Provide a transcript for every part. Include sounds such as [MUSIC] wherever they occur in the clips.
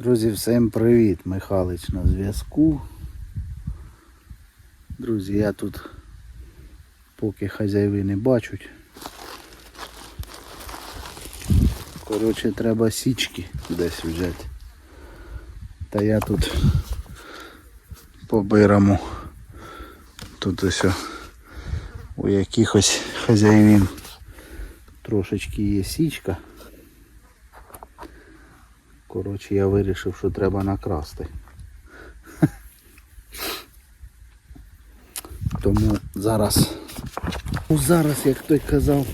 Друзі, всім привіт! Михалич на зв'язку. Друзі, я тут поки хазяїви не бачать. Коротше, треба січки десь взяти. Та я тут по бирому. Тут ось у якихось хазяївин трошечки є січка. Коротше, я вирішив, що треба накрасти. [LAUGHS] Тому зараз, ну зараз, як той казав,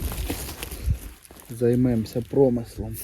займемося промислом.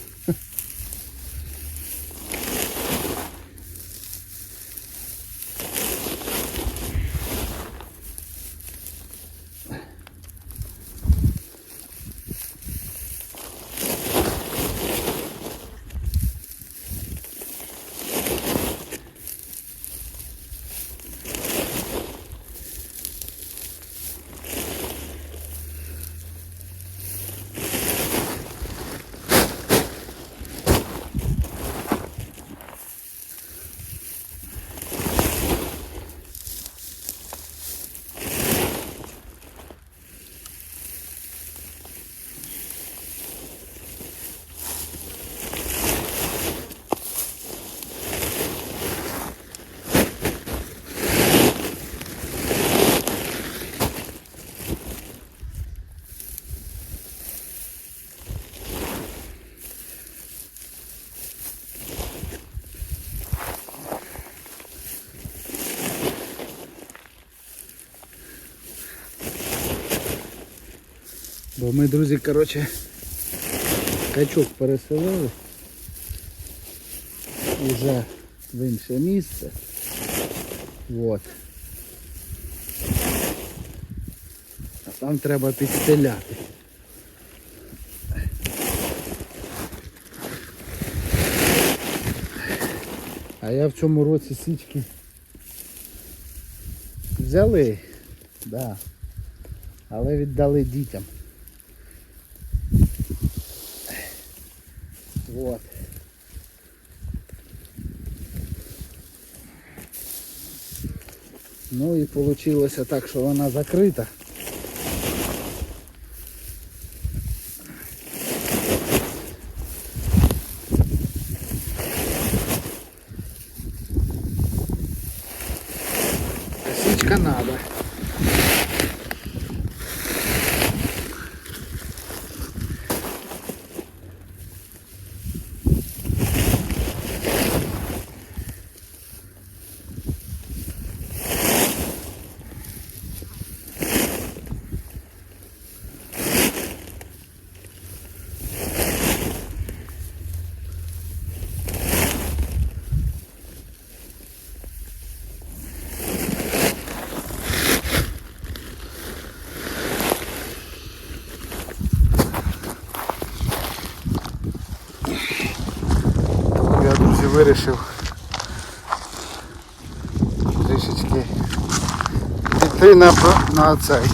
Бо ми, друзі, коротше, качок переселили уже в інше місце. Вот. А там треба підстеляти. А я в цьому році січки взяли, да. але віддали дітям. Вот. Ну і вийшло так, що вона закрита. Косичка надо. Тому я, друзі, вирішив трішечки піти на, на цей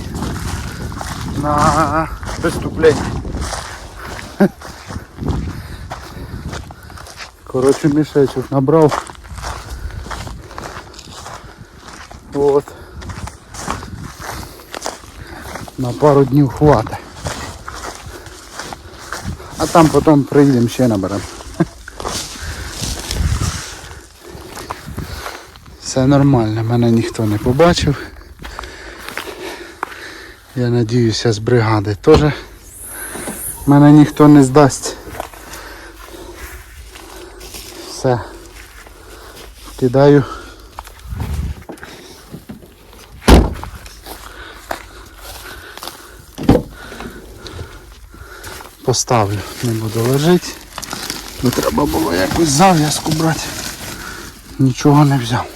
на преступлення. Коротше, мішечок набрав. Вот. На пару днів хватить. А там потім приїдемо ще наберемо. Все нормально, мене ніхто не побачив. Я надіюся з бригади теж мене ніхто не здасть. Все. Кидаю. Поставлю, не буду лежати. Треба було якусь зав'язку брати. Нічого не взяв.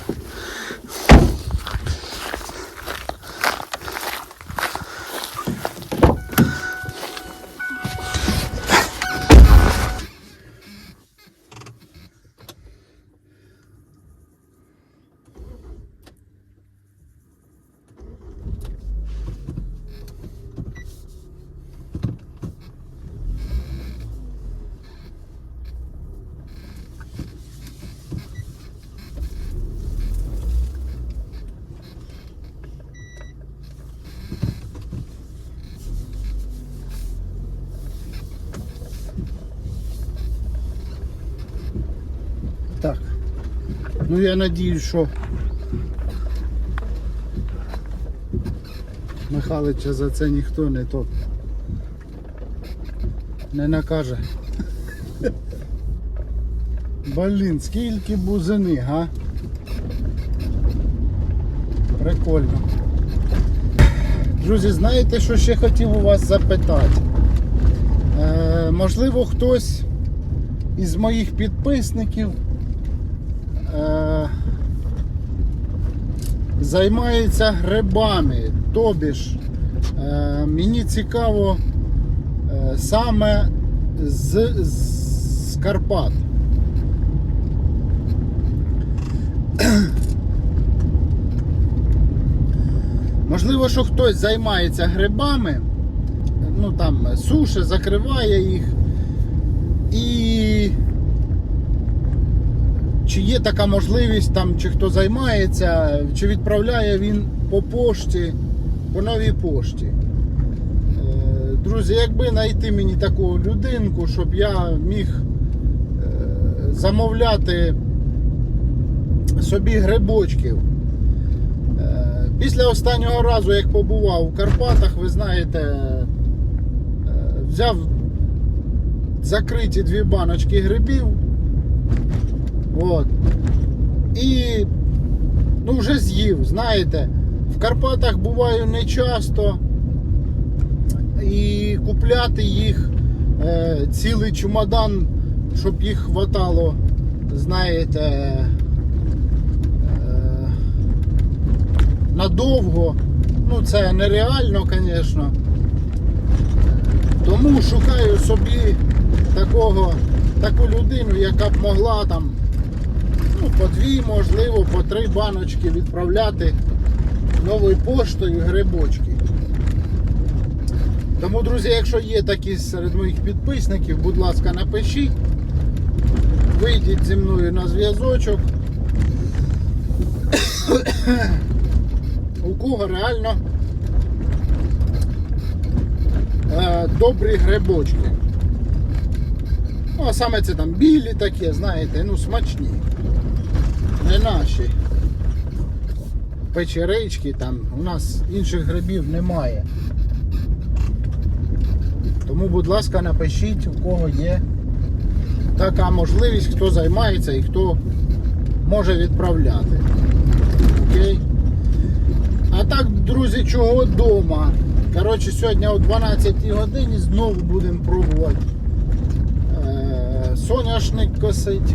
Ну я надіюсь, що Михайлича за це ніхто не то не накаже. Блін, скільки бузини, га? Прикольно. Друзі, знаєте, що ще хотів у вас запитати? Е, можливо, хтось із моїх підписників е, займається грибами. Тобі ж, е, мені цікаво е, саме з, з Карпат. Можливо, що хтось займається грибами, ну там суше, закриває їх. І чи є така можливість, там, чи хто займається, чи відправляє він по пошті, по новій пошті. Е, Друзі, якби знайти мені таку людинку, щоб я міг е, замовляти собі грибочків. Е, Після останнього разу, як побував у Карпатах, ви знаєте, взяв закриті дві баночки грибів. От. І ну, вже з'їв, знаєте, в Карпатах буваю не часто. І купляти їх е, цілий чемодан, щоб їх хватало, знаєте, е, надовго. Ну, це нереально, звісно. Тому шукаю собі такого, таку людину, яка б могла там ну, по дві, можливо, по три баночки відправляти новою поштою грибочки. Тому, друзі, якщо є такі серед моїх підписників, будь ласка, напишіть. Вийдіть зі мною на зв'язочок. У кого реально е, добрі грибочки. Ну, а саме це там білі такі, знаєте, ну смачні. Не наші. Печерички там. У нас інших грибів немає. Тому, будь ласка, напишіть, у кого є така можливість, хто займається і хто може відправляти. Окей? А так, друзі, чого вдома? Коротше, сьогодні о 12 годині знову будемо пробувати е, соняшник косить.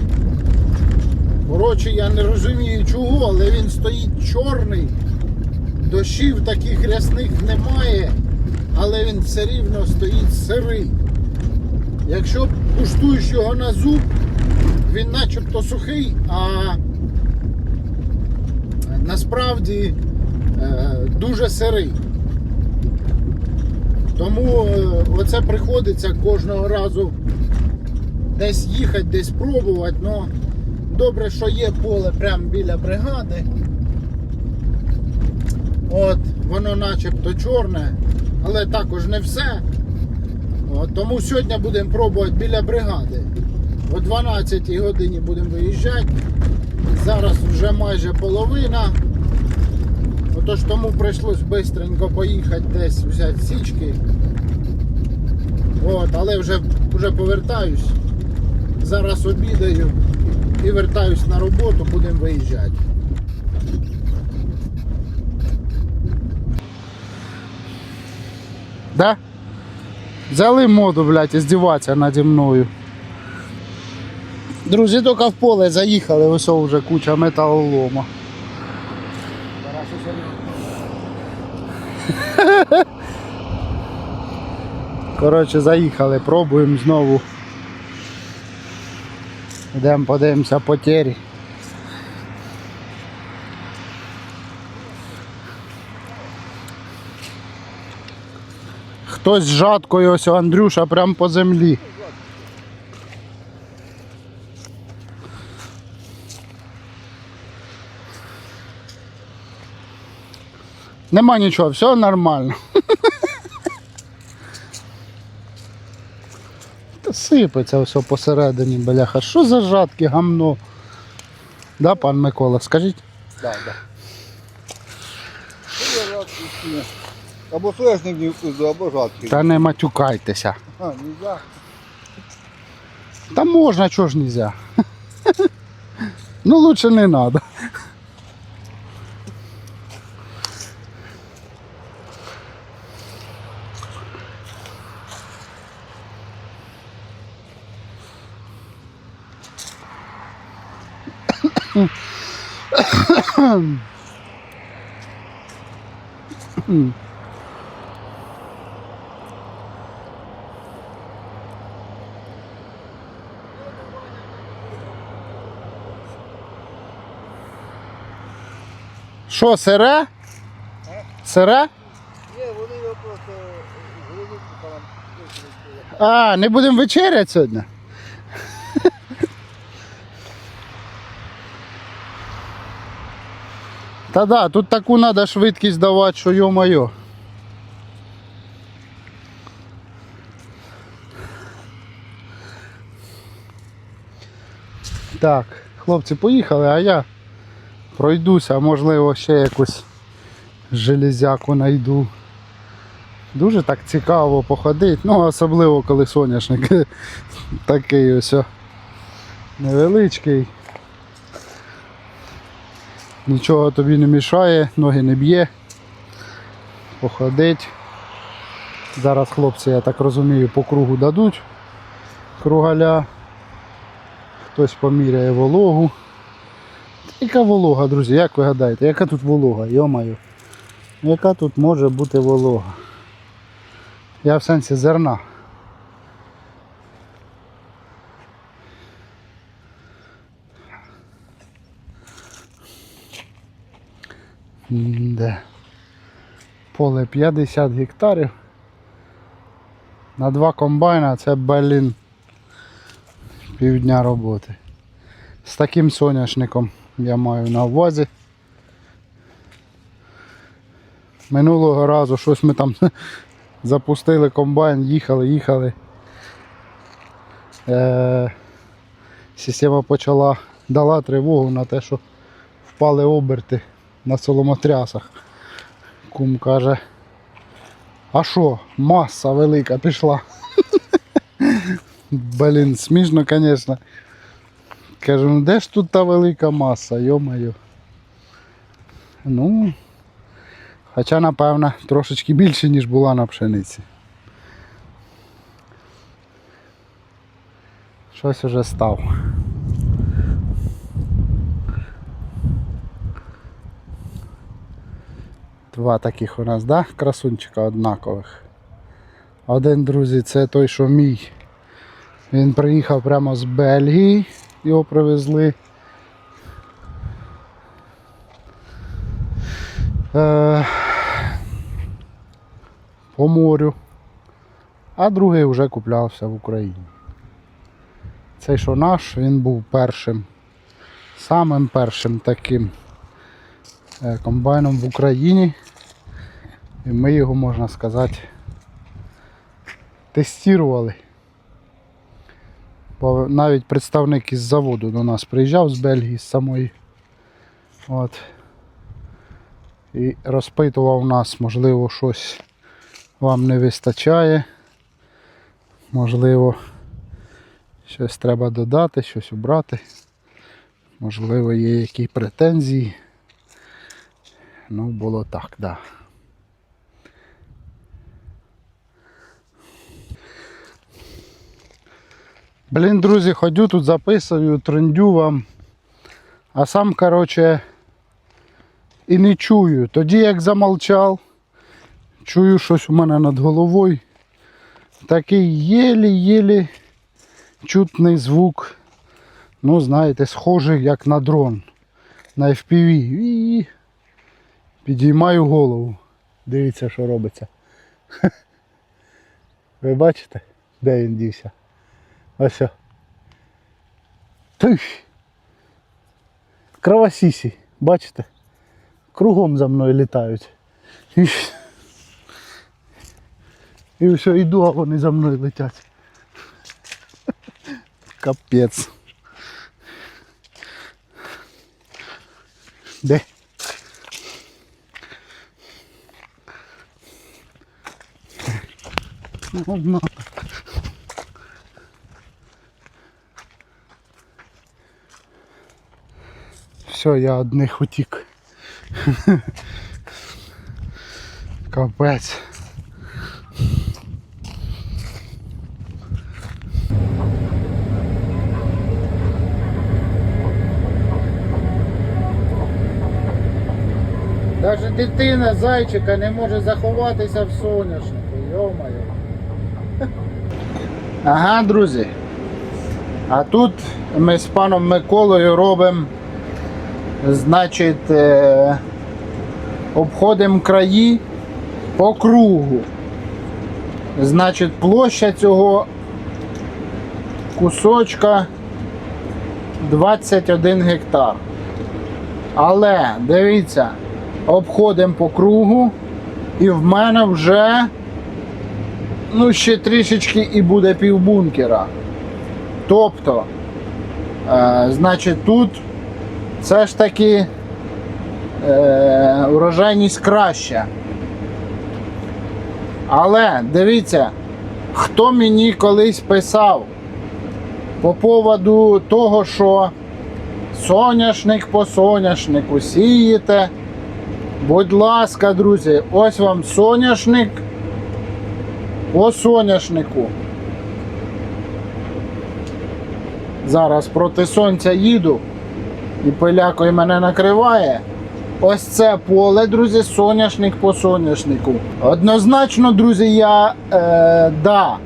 Коротше, я не розумію чого, але він стоїть чорний. Дощів таких рясних немає, але він все рівно стоїть сирий. Якщо куштуєш його на зуб, він начебто сухий, а насправді е, дуже сирий. Тому е, оце приходиться кожного разу десь їхати, десь пробувати. Но добре, що є поле прямо біля бригади. От, воно начебто чорне, але також не все. От, тому сьогодні будемо пробувати біля бригади. О 12 годині будемо виїжджати. Зараз вже майже половина. Отож тому прийшлось швидко поїхати десь взяти січки. От, але вже, вже повертаюсь. Зараз обідаю і вертаюсь на роботу, будемо виїжджати. Да? Взяли моду, блядь, здіватися наді мною. Друзі, тільки в поле заїхали, ось вже куча металолома. Коротше, заїхали, пробуємо знову. Йдемо подивимося потері. Хтось з жаткою, ось Андрюша прямо по землі. Нема нічого, все нормально. [LAUGHS] сипеться все посередині, бляха. Що за жатки гамно? Да, пан Микола, скажіть? Так, так. Або соняшник не вкусу, або жадкий. Та не матюкайтеся. А, нельзя. Та можна, чого ж нельзя. [LAUGHS] Ну лучше не надо. Що, сире? Сире? Ні, вони його просто гризуть там. А, не будемо вечеряти сьогодні. Та да, тут таку треба швидкість давати, що йо-моє. Так, хлопці поїхали, а я пройдуся, можливо, ще якусь железяку знайду. Дуже так цікаво походити, ну особливо коли соняшник [LAUGHS] такий ось невеличкий. Нічого тобі не мішає, ноги не б'є. Походить. Зараз хлопці, я так розумію, по кругу дадуть кругаля. Хтось поміряє вологу. Яка волога, друзі, як ви гадаєте, яка тут волога? Йомаю. Яка тут може бути волога? Я в сенсі зерна. Де? Поле 50 гектарів. На два комбайна це блін півдня роботи. З таким соняшником я маю на увазі. Минулого разу щось ми там [LAUGHS] запустили комбайн, їхали, їхали. Е, система почала дала тривогу на те, що впали оберти на соломотрясах. Кум каже, а що, маса велика пішла. [LAUGHS] Блін, смішно, звісно. Кажу, ну де ж тут та велика маса, йо-моє. Ну, хоча, напевно, трошечки більше, ніж була на пшениці. Щось уже став. Два таких у нас, да? Красунчика однакових. Один, друзі, це той, що мій. Він приїхав прямо з Бельгії, його привезли. Е, по морю. А другий вже куплявся в Україні. Цей, що наш, він був першим, самим першим таким комбайном в Україні. І ми його, можна сказати, тестували. Бо навіть представник із заводу до нас приїжджав з Бельгії, з самої. От. І розпитував нас, можливо, щось вам не вистачає. Можливо, щось треба додати, щось убрати. Можливо, є які претензії. Ну, було так. Да. Блін, друзі, ходю тут записую, трендю вам. А сам, короче, і не чую. Тоді як замовчав, чую щось у мене над головою. Такий єлі-єлі чутний звук. Ну, знаєте, схожий як на дрон. На FPV. І підіймаю голову. Дивіться, що робиться. [LAUGHS] Ви бачите, де він дівся? Ось. Тих. Кровосісі, бачите? Кругом за мною літають. І, і все, йду, а вони за мною летять. [LAUGHS] Капець. Де? Ну. Все, я одних утік. [LAUGHS] Капець. Даже дитина зайчика не може заховатися в соняшнику, йомаю. Ага, друзі. А тут ми з паном Миколою робимо, значить, е, обходимо краї по кругу. Значить, площа цього кусочка 21 гектар. Але дивіться, обходимо по кругу, і в мене вже ну, ще трішечки і буде півбункера. Тобто, е, значить, тут все ж таки е, урожайність краща. Але дивіться, хто мені колись писав по поводу того, що соняшник по соняшнику сієте. Будь ласка, друзі, ось вам соняшник по соняшнику. Зараз проти сонця їду і пилякою мене накриває. Ось це поле, друзі, соняшник по соняшнику. Однозначно, друзі, я е, да,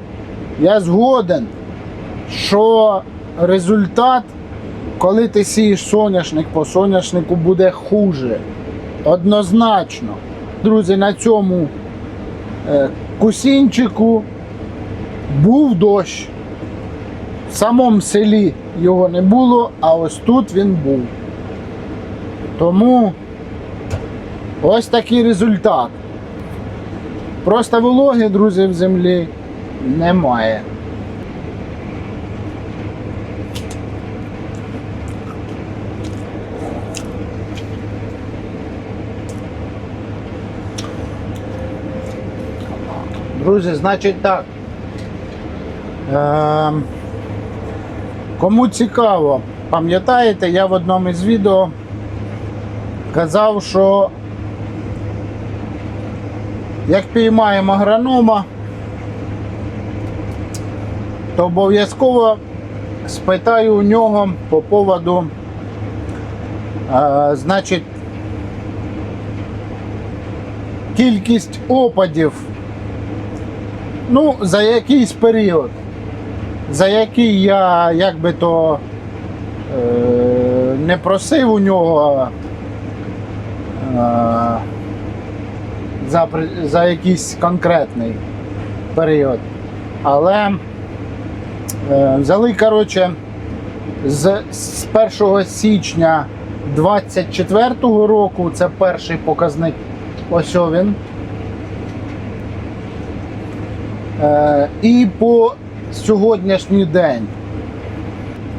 я згоден, що результат, коли ти сієш соняшник по соняшнику, буде хуже. Однозначно. Друзі, на цьому е, кусінчику був дощ. В самому селі його не було, а ось тут він був. Тому ось такий результат. Просто вологи, друзі, в землі немає. Друзі, значить так. Ем, кому цікаво, пам'ятаєте, я в одному із відео казав, що як піймаємо агронома, то обов'язково спитаю у нього по поводу, е, значить, кількість опадів Ну, за якийсь період, за який я як би то е, не просив у нього е, за, за якийсь конкретний період. Але е, взяли, коротше, з, з 1 січня 24-го року, це перший показник, ось він. Е, І по сьогоднішній день,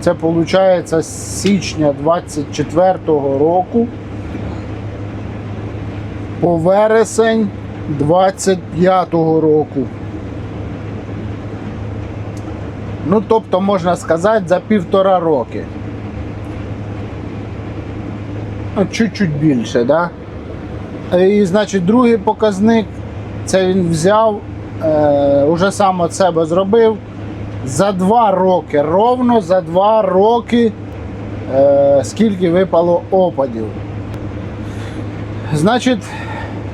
це виходить з січня 24-го року по вересень 25-го року. Ну, тобто, можна сказати, за півтора роки. Ну, чуть-чуть більше, да? І, значить, другий показник це він взяв е, уже сам від себе зробив за два роки, ровно за два роки, е, скільки випало опадів. Значить,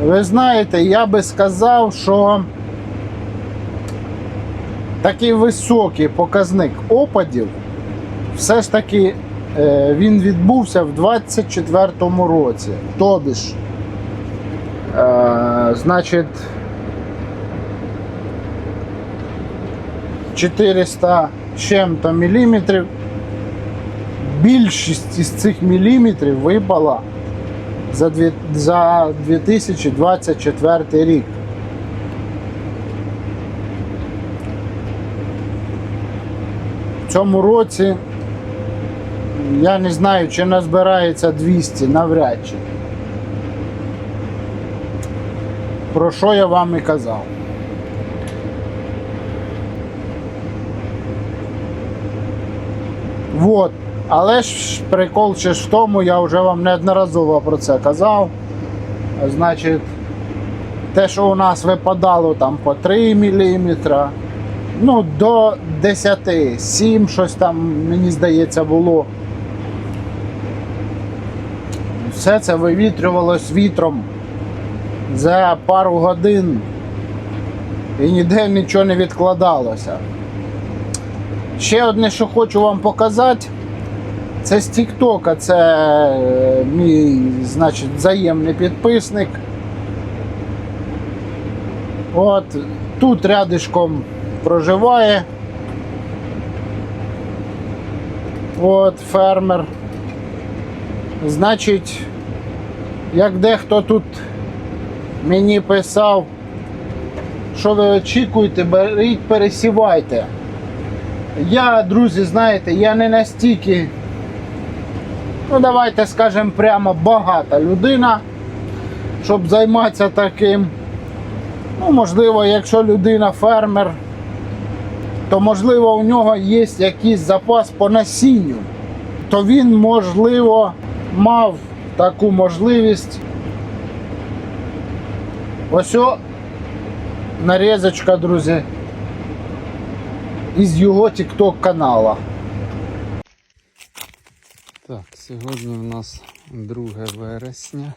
ви знаєте, я би сказав, що такий високий показник опадів все ж таки е, він відбувся в 24-му році. Тобі ж, е, значить, 400 чим-то міліметрів. Більшість із цих міліметрів випала за, дві- за 2024 рік. В цьому році я не знаю, чи назбирається 200, навряд чи. Про що я вам і казав. Вот. Але ж прикол ще ж в тому, я вже вам неодноразово про це казав. Значить, те, що у нас випадало там по 3 мм, ну до 10, 7 щось там, мені здається, було. Все це вивітрювалось вітром за пару годин і ніде нічого не відкладалося. Ще одне, що хочу вам показати, це з Тіктока, це е, мій, значить, взаємний підписник. От тут рядишком проживає. От фермер. Значить, як дехто тут мені писав, що ви очікуєте, беріть, пересівайте. Я, друзі, знаєте, я не настільки, ну давайте скажемо прямо багата людина, щоб займатися таким. Ну, можливо, якщо людина фермер, то можливо у нього є якийсь запас по насінню, то він, можливо, мав таку можливість. Ось нарізочка, друзі, із його TikTok канала. Так, сьогодні в нас 2 вересня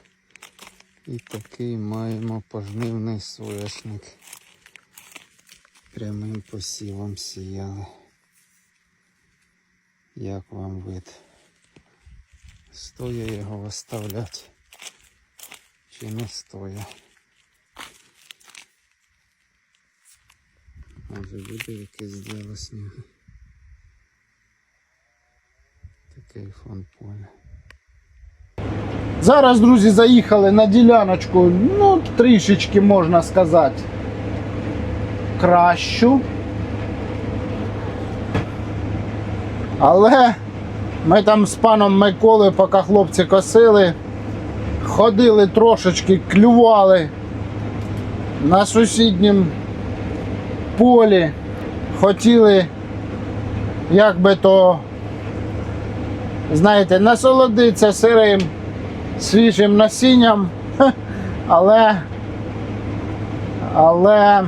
і такий маємо пожнивний соняшник. Прямим посівом сіяли. Як вам вид? Стоя його виставляти чи не стоя? Може буде якесь діло снігу. Такий фон поля. Зараз, друзі, заїхали на діляночку, ну, трішечки можна сказати, кращу. Але ми там з паном Миколою, поки хлопці косили, ходили трошечки, клювали на сусіднім полі, хотіли, як би то, знаєте, насолодитися сирим свіжим насінням, але, але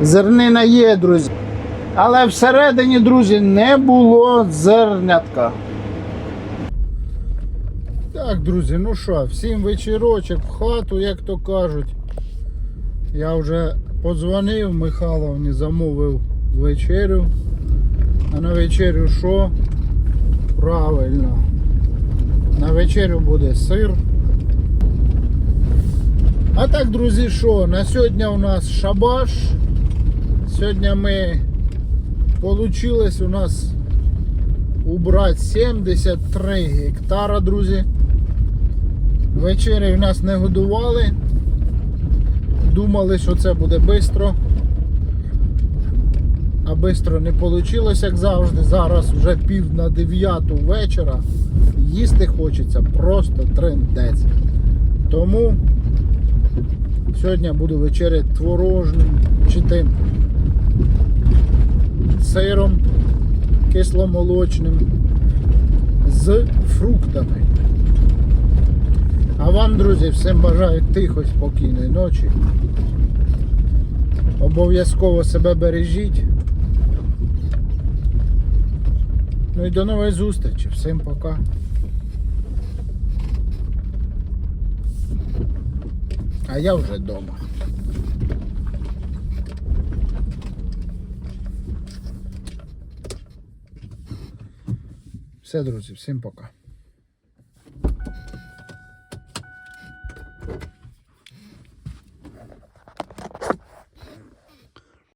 зернина є, друзі. Але всередині, друзі, не було зернятка. Так, друзі, ну що, всім вечірочок в хату, як то кажуть. Я вже подзвонив Михайловні, замовив вечерю. А на вечерю що? Правильно. На вечерю буде сир. А так, друзі, що? На сьогодні у нас шабаш. Сьогодні ми Получилось у нас убрати 73 гектара, друзі. Вечері в нас не годували. Думали, що це буде швидко. А швидко не вийшло, як завжди. Зараз вже пів на дев'яту вечора. Їсти хочеться просто трендець. Тому сьогодні буду вечеряти творожним чи тим сиром кисломолочним з фруктами. А вам, друзі, всім бажаю тихої, спокійної ночі. Обов'язково себе бережіть. Ну і до нової зустрічі. Всім пока. А я вже вдома. Все, друзі, всім пока.